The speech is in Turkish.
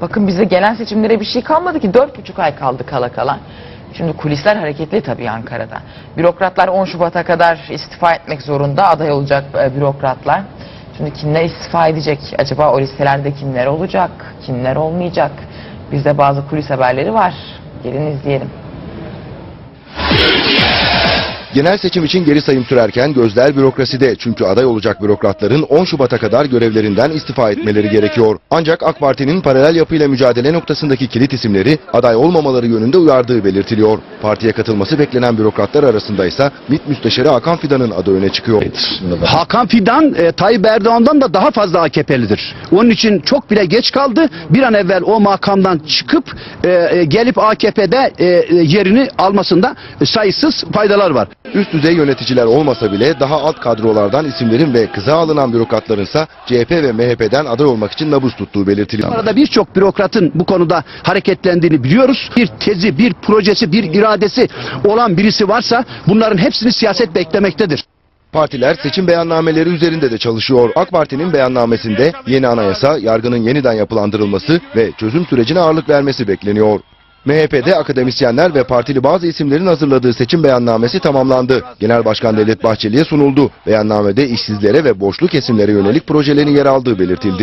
Bakın bize genel seçimlere bir şey kalmadı ki. Dört buçuk ay kaldı kala kala. Şimdi kulisler hareketli tabii Ankara'da. Bürokratlar 10 Şubat'a kadar istifa etmek zorunda aday olacak e, bürokratlar. Şimdi kimler istifa edecek? Acaba o listelerde kimler olacak? Kimler olmayacak? Bizde bazı kulis haberleri var. Gelin izleyelim. Genel seçim için geri sayım sürerken gözler bürokraside. Çünkü aday olacak bürokratların 10 Şubat'a kadar görevlerinden istifa etmeleri gerekiyor. Ancak AK Parti'nin paralel yapıyla mücadele noktasındaki kilit isimleri aday olmamaları yönünde uyardığı belirtiliyor. Partiye katılması beklenen bürokratlar arasında ise MİT Müsteşarı Hakan Fidan'ın adı öne çıkıyor. Hakan Fidan e, Tayyip Erdoğan'dan da daha fazla AKP'lidir. Onun için çok bile geç kaldı. Bir an evvel o makamdan çıkıp e, e, gelip AKP'de e, yerini almasında sayısız faydalar var. Üst düzey yöneticiler olmasa bile daha alt kadrolardan isimlerin ve kıza alınan bürokratlarınsa CHP ve MHP'den aday olmak için nabız tuttuğu belirtiliyor. Arada birçok bürokratın bu konuda hareketlendiğini biliyoruz. Bir tezi, bir projesi, bir iradesi olan birisi varsa bunların hepsini siyaset beklemektedir. Partiler seçim beyannameleri üzerinde de çalışıyor. AK Parti'nin beyannamesinde yeni anayasa, yargının yeniden yapılandırılması ve çözüm sürecine ağırlık vermesi bekleniyor. MHP'de akademisyenler ve partili bazı isimlerin hazırladığı seçim beyannamesi tamamlandı. Genel Başkan Devlet Bahçeli'ye sunuldu. Beyannamede işsizlere ve borçlu kesimlere yönelik projelerin yer aldığı belirtildi.